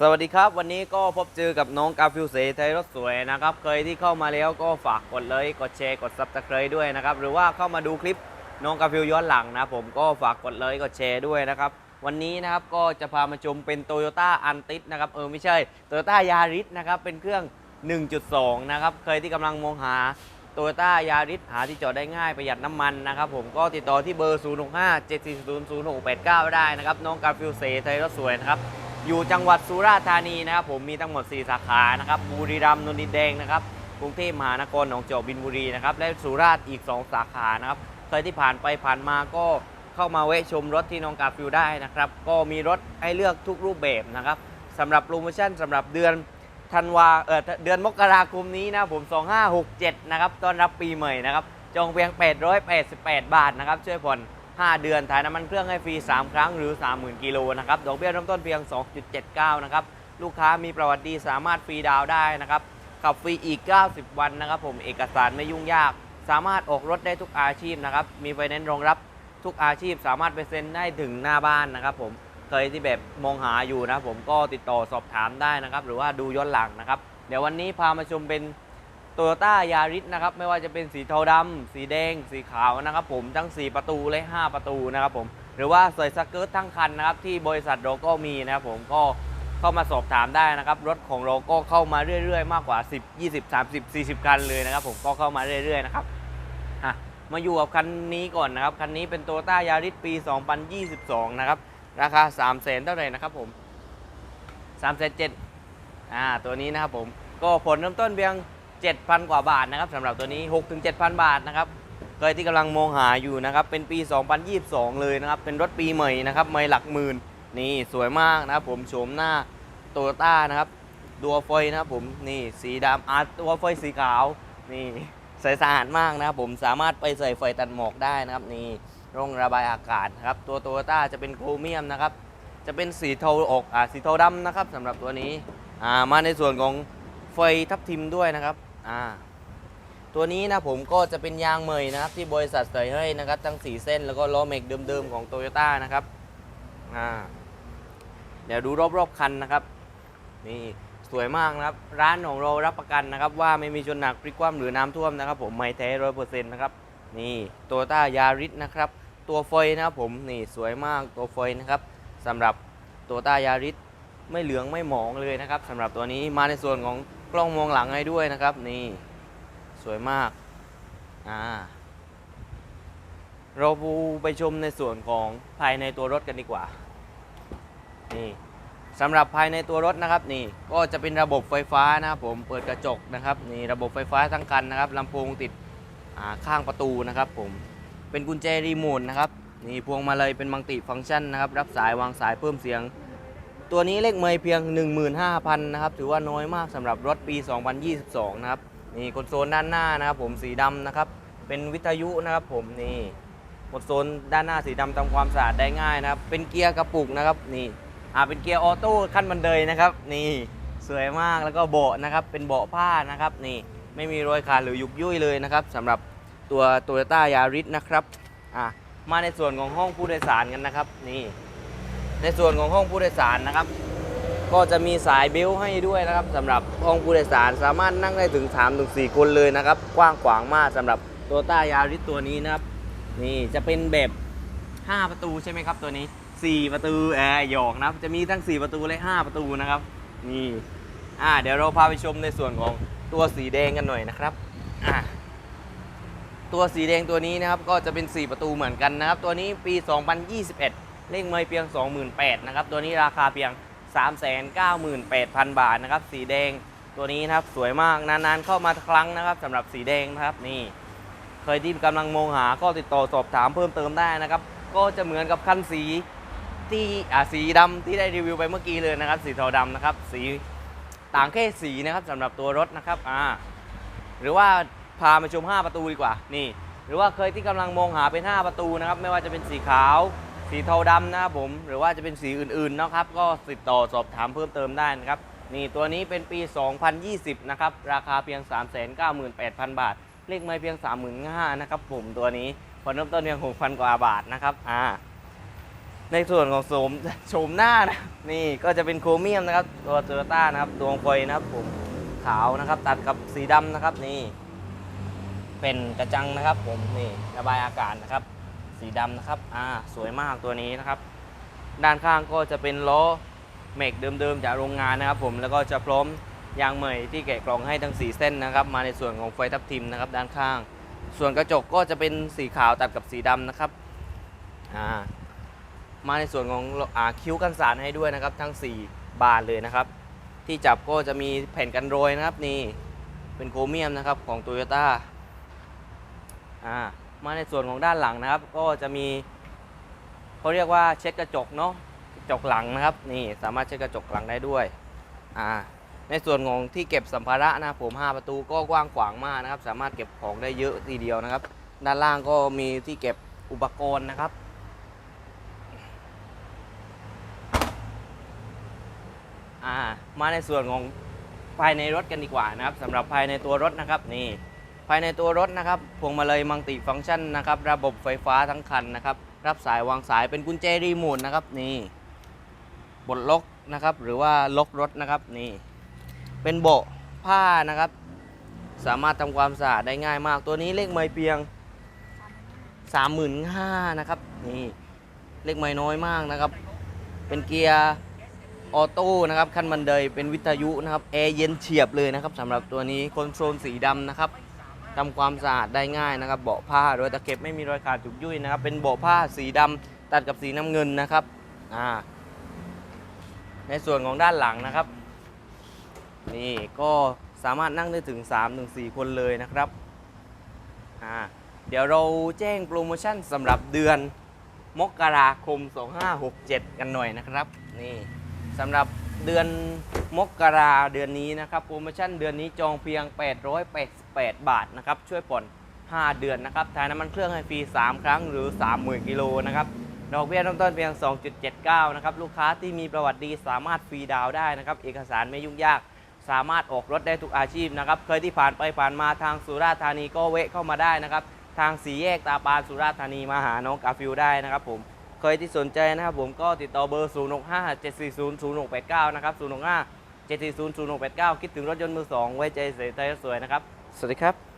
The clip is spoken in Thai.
สวัสดีครับ วันนี้ก็พบเจอกับน้องกาฟิวเซไทยรถสวยนะครับ เคยที่เข้ามาแล้วก็ฝากกดเลยกดแชร์กดซับสไครต์ด้วยนะครับ หรือว่าเข้ามาดูคลิปน้องกาฟิวย้อนหลังนะ ผมก็ฝากกดเลยกดแชร์ด้วยนะครับ วันนี้นะครับก็จะพามาชมเป็น t o y ยต้าอันติสนะครับ เออ ไม่ใช่ t o y ยต้ายาริสนะครับ เป็นเครื่อง 1.2 นะครับ เคยที่กำลังมองหาโตโยต้ายาริสหาที่จอดได้ง่ายประหยัดน้ำมันนะครับ ผมก็ติดต่อที่เบอร์ 0 6 5 7 4 0 0 6 8 9 ได้นะครับน้องกาฟิลเซไทยรถสวยนะครับ อยู่จังหวัดสุราษฎร์ธานีนะครับผมมีทั้งหมด 4 สาขานะครับบุรีรัมย์นนทดินแดงนะครับกรุงเทพมหานครหนองจอกบินบุรีนะครับและสุราษฎร์อีก 2 สาขานะครับใครที่ผ่านไปผ่านมาก็เข้ามาแวะชมรถที่น้องกาฟิลได้นะครับก็มีรถให้เลือกทุกรูปแบบนะครับสำหรับโปรโมชั่นสำหรับเดือนธันวาเออเดือนมกราคมนี้นะผม 2567 นะครับต้อนรับปีใหม่นะครับจองเพียง 888 บาทนะครับช่วยผ่อน 5 เดือนถ่ายน้ำมันเครื่องให้ฟรี 3 ครั้งหรือ 30,000 กิโลนะครับ ดอกเบี้ยเริ่มต้นเพียง 2.79 นะครับ ลูกค้ามีประวัติดีสามารถฟรีดาวได้นะครับ ขับฟรีอีก 90 วันนะครับ ผม เอกสารไม่ยุ่งยาก สามารถออกรถได้ทุกอาชีพนะครับ มีไฟแนนซ์รองรับทุกอาชีพ สามารถไปเซ็นได้ถึงหน้าบ้านนะครับ ผม เคยที่แบบมองหาอยู่นะผมก็ติดต่อสอบถามได้นะครับ หรือว่าดูย้อนหลังนะครับ เดี๋ยววันนี้พามาชมเป็น โตโยต้ายาริสนะครับไม่ว่าจะเป็นสีเทาดำสีแดง สีขาวนะครับผมทั้ง 4 ประตูและ 5 ประตูนะครับผมหรือว่าใส่สเกิร์ตทั้งคันนะครับที่บริษัทเราก็มีนะครับผมก็เข้ามาสอบถามได้นะครับ รถของเราก็เข้ามาเรื่อยๆ มากกว่า 10 20 30 40 คันเลยนะครับผมก็เข้ามาเรื่อยๆนะครับอะมาอยู่กับคันนี้ก่อนนะครับคันนี้เป็นโตโยต้ายาริสปี 2022 นะครับราคา 3 0 0 0 0 0เท่าไหร่นะครับผม3 7 0 0 0อ่าตัวนี้นะครับผมก็ผลเริ่มต้นเพียง 7,000 กว่าบาทนะครับสำหรับตัวนี้ 6-7,000 บาทนะครับใครที่กำลังมองหาอยู่นะครับเป็นปี 2022 เลยนะครับเป็นรถปีใหม่นะครับไม่หลักหมื่นนี่สวยมากนะครับผมโฉมหน้าโตโยต้านะครับตัวไฟนะครับผมนี่สีดำอาร์ตัวไฟสีขาวนี่ใสสะอาดมากนะครับผมสามารถไปใส่ไฟตัดหมอกได้นะครับนี่ร่องระบายอากาศนะครับตัวโตโยต้าจะเป็นโครเมียมนะครับจะเป็นสีเทาออกอ่าสีเทาดำนะครับสำหรับตัวนี้อ่ามาในส่วนของไฟทับทิมด้วยนะครับ อ่าตัวนี้นะผมก็จะเป็นยางเมยนะครับที่บริษัทใส่ให้นะครับทั้ง 4 เส้นแล้วก็ล้อเมกเดิมๆของโตโยต้านะครับอ่าเดี๋ยวดูรอบๆคันนะครับนี่สวยมากนะครับ ร้านของเรารับประกันนะครับ ว่าไม่มีชนหนักพลิกคว่ำหรือน้ำท่วมนะครับ ผมไม่แท้ร้อยเปอร์เซ็นต์นะครับนี่โตโยต้ายาริสนะครับ ตัวไฟนะครับผมนี่สวยมากตัวไฟนะครับสำหรับโตโยต้ายาริสไม่เหลืองไม่หมองเลยนะครับสำหรับตัวนี้มาในส่วนของ กล้องมองหลังให้ด้วยนะครับ นี่สวยมากอ่าเราไปชมในส่วนของภายในตัวรถกันดีกว่า นี่สำหรับภายในตัวรถนะครับนี่ก็จะเป็นระบบไฟฟ้านะครับผมเปิดกระจกนะครับนี่ระบบไฟฟ้าทั้งคันนะครับลำโพงติดข้างประตูนะครับผมเป็นกุญแจรีโมทนะครับนี่พวงมาเลยเป็นมังติฟังก์ชันนะครับรับสายวางสายเพิ่มเสียง ตัวนี้เลขเมย์เพียง 15,000นะครับถือว่าน้อยมากสำหรับรถปี 2022 นะครับนี่คอนโซลด้านหน้านะครับผมสีดำนะครับ เป็นวิทยุนะครับผมนี่คอนโซลด้านหน้าสีดำทำความสะอาดได้ง่ายนะครับ เป็นเกียร์กระปุกนะครับนี่อ่าเป็นเกียร์ออโต้ขั้นบันไดนะครับ นี่สวยมากแล้วก็เบาะนะครับ เป็นเบาะผ้านะครับ นี่ไม่มีรอยขาดหรือยุบยุ่ยเลยนะครับสำหรับตัวโตโยต้ายาริสนะครับอะมาในส่วนของห้องผู้โดยสารกันนะครับ นี่ ในส่วนของห้องผู้โดยสารนะครับ ก็จะมีสายเบลให้ด้วยนะครับสำหรับห้องผู้โดยสารสามารถนั่งได้ถึง3ถึง4คนเลยนะครับ กว้างขวางมากสำหรับโตโยต้ายาริสตัวนี้นะครับ นี่จะเป็นแบบ 5 ประตูใช่ไหมครับ ตัวนี้ 4 ประตูแอร์หยอกนะครับ จะมีทั้ง 4 ประตูและ 5 ประตูนะครับ นี่อ่าเดี๋ยวเราพาไปชมในส่วนของตัวสีแดงกันหน่อยนะครับอ่าตัวสีแดงตัวนี้นะครับก็จะเป็น 4 ประตูเหมือนกันนะครับ ตัวนี้ปี 2021 เลขเมยเพียง 28,000นะครับ ตัวนี้ราคาเพียง 398,000 บาทนะครับ สีแดงตัวนี้นะครับสวยมากนานๆเข้ามาครั้งนะครับสำหรับสีแดงนะครับนี่ เคยที่กำลังมองหาก็ติดต่อสอบถามเพิ่มเติมได้นะครับ ก็จะเหมือนกับคันสีที่อ่าสีดำที่ได้รีวิวไปเมื่อกี้เลยนะครับ สีเทาดำนะครับ สีต่างแค่สีนะครับสำหรับตัวรถนะครับอ่าหรือว่าพามาชม 5 ประตูดีกว่านี่ หรือว่าเคยที่กำลังมองหาเป็น 5 ประตูนะครับ ไม่ว่าจะเป็นสีขาว สีเทาดำนะครับผมหรือว่าจะเป็นสีอื่นๆนะครับ ก็ติดต่อสอบถามเพิ่มเติมได้นะครับ นี่ตัวนี้เป็นปี 2020 นะครับ ราคาเพียง 398,000 บาท เลขไม่เพียง 35,000นะครับผมตัวนี้ผ่อนเริ่มต้นเพียง6,000กว่าบาทนะครับอ่าในส่วนของโสมโฉมหน้านะนี่ก็จะเป็นโครเมียมนะครับ ตัวโตโยต้านะครับดวงไฟนะครับผมขาวนะครับ ตัดกับสีดำนะครับนี่ เป็นกระจังนะครับผมนี่ระบายอากาศนะครับ สีดำนะครับ อ่า สวยมากตัวนี้นะครับ ด้านข้างก็จะเป็นล้อเมกเดิมๆจากโรงงานนะครับ ผม แล้วก็จะพร้อมยางเหมยที่แกะกล่องให้ทั้งสีเส้นนะครับ มาในส่วนของไฟทับทิมนะครับ ด้านข้าง ส่วนกระจกก็จะเป็นสีขาวตัดกับสีดำนะครับ อ่า มาในส่วนของอ่าคิ้วกันสารให้ด้วยนะครับ ทั้ง 4 บานเลยนะครับ ที่จับก็จะมีแผ่นกันโรยนะครับนี่ เป็นโครเมียมนะครับของ t o y ยต้า อ่า มาในส่วนของด้านหลังนะครับ ก็จะมีเขาเรียกว่าเช็ดกระจกเนาะกระจกหลังนะครับ นี่สามารถเช็ดกระจกหลังได้ด้วยอ่าในส่วนของที่เก็บสัมภาระนะผม 5 ประตูก็กว้างขวางมากนะครับ สามารถเก็บของได้เยอะทีเดียวนะครับ ด้านล่างก็มีที่เก็บอุปกรณ์นะครับมาในส่วนของภายในรถกันดีกว่านะครับสำหรับภายในตัวรถนะครับนี่ายในตัวรถนะครับพวงมาลัยมัลติฟังก์ชันนะครับ ระบบไฟฟ้าทั้งคันนะครับ รับสายวางสายเป็นกุญแจรีโมทนะครับนี่บดล็อกนะครับหรือว่าล็อกรถนะครับนี่ เป็นเบาะผ้านะครับ สามารถทำความสะอาดได้ง่ายมาก ตัวนี้เลขไมล์เพียง 35,000นะครับนี่เลขไมล์น้อยมากนะครับ เป็นเกียร์ออโต้นะครับขั้นบันไดเป็นวิทยุนะครับแอร์เย็นเฉียบเลยนะครับสำหรับตัวนี้คอนโซลสีดำนะครับ ทำความสะอาดได้ง่ายนะครับ เบาะผ้าโดยตะเข็บไม่มีรอยขาดจุกยุ่ยนะครับ เป็นเบาะผ้าสีดำตัดกับสีน้ำเงินนะครับอ่าในส่วนของด้านหลังนะครับ นี่ก็สามารถนั่งได้ถึง3-4คนเลยนะครับอ่าเดี๋ยวเราแจ้งโปรโมชั่นสำหรับเดือนมกราคม 2567 กันหน่อยนะครับ นี่สำหรับเดือนมกราเดือนนี้นะครับ โปรโมชั่นเดือนนี้จองเพียง 8 บาทนะครับช่วยผ่อน 5 เดือนนะครับทายน้ำมันเครื่องให้ฟรี 3 ครั้งหรือ 30,000กิโลนะครับดอกเบี้ยเริ่มต้นเพียง 2.79 นะครับ ลูกค้าที่มีประวัติดีสามารถฟรีดาวได้นะครับ เอกสารไม่ยุ่งยาก สามารถออกรถได้ทุกอาชีพนะครับ เคยที่ผ่านไปผ่านมาทางสุราษฎร์ธานีก็เวะเข้ามาได้นะครับ ทางสีแยกตาปานสุราษฎร์ธานีมาหาน้องกาฟิลได้นะครับผมใครที่สนใจนะครับผมก็ติดต่อเบอร์ 0 6 5 7 4 0 0 6 8 9 นะครับ 0 6 5 7 4 0 0 6 8 9 คิดถึงรถยนต์มือ2ไว้ใจเสียใจสวยนะครับ สวัสดีครับ